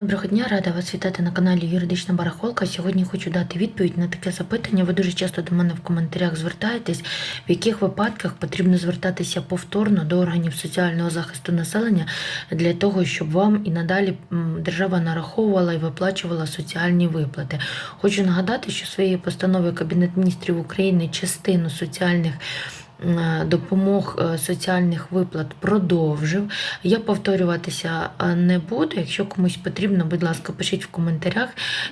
Доброго дня, рада вас вітати на каналі Юридична Барахолка. Сьогодні хочу дати відповідь на таке запитання. Ви дуже часто до мене в коментарях звертаєтесь, в яких випадках потрібно звертатися повторно до органів соціального захисту населення для того, щоб вам і надалі держава нараховувала і виплачувала соціальні виплати. Хочу нагадати, що своєю постановою Кабінет міністрів України частину соціальних допомог е, соціальних виплат продовжив. Я повторюватися е, не буду. Якщо комусь потрібно, будь ласка, пишіть в коментарях.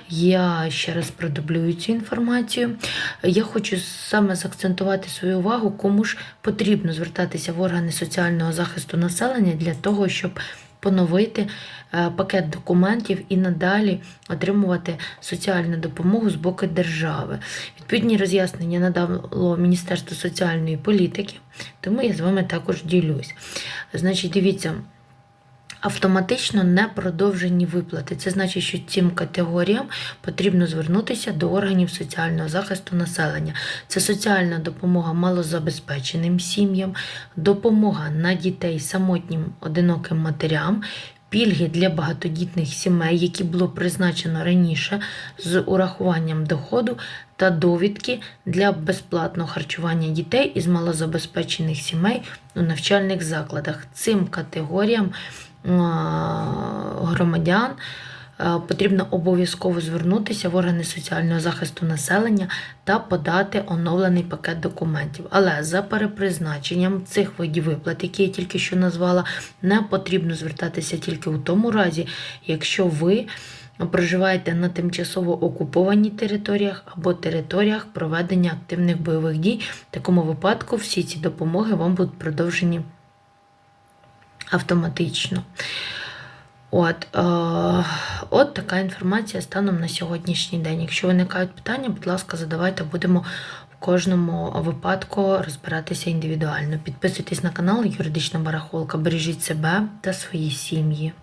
Я ще раз продублюю цю інформацію. Я хочу саме заакцентувати свою увагу, кому ж потрібно звертатися в органи соціального захисту населення для того, щоб поновити е, пакет документів і надалі отримувати соціальну допомогу з боку держави. Відповідні роз'яснення надало Міністерство соціальної політики, тому я з вами також ділюсь. Значить, дивіться. Автоматично не продовжені виплати. Це значить, що цим категоріям потрібно звернутися до органів соціального захисту населення. Це соціальна допомога малозабезпеченим сім'ям, допомога на дітей самотнім одиноким матерям. Пільги для багатодітних сімей, які було призначено раніше з урахуванням доходу та довідки для безплатного харчування дітей із малозабезпечених сімей у навчальних закладах. Цим категоріям громадян потрібно обов'язково звернутися в органи соціального захисту населення та подати оновлений пакет документів. Але за перепризначенням цих видів виплат, які я тільки що назвала, не потрібно звертатися тільки у тому разі, якщо ви проживаєте на тимчасово окупованій територіях або територіях проведення активних бойових дій. В такому випадку всі ці допомоги вам будуть продовжені автоматично. От, е, от така інформація станом на сьогоднішній день. Якщо виникають питання, будь ласка, задавайте, будемо в кожному випадку розбиратися індивідуально. Підписуйтесь на канал Юридична Барахолка, бережіть себе та свої сім'ї.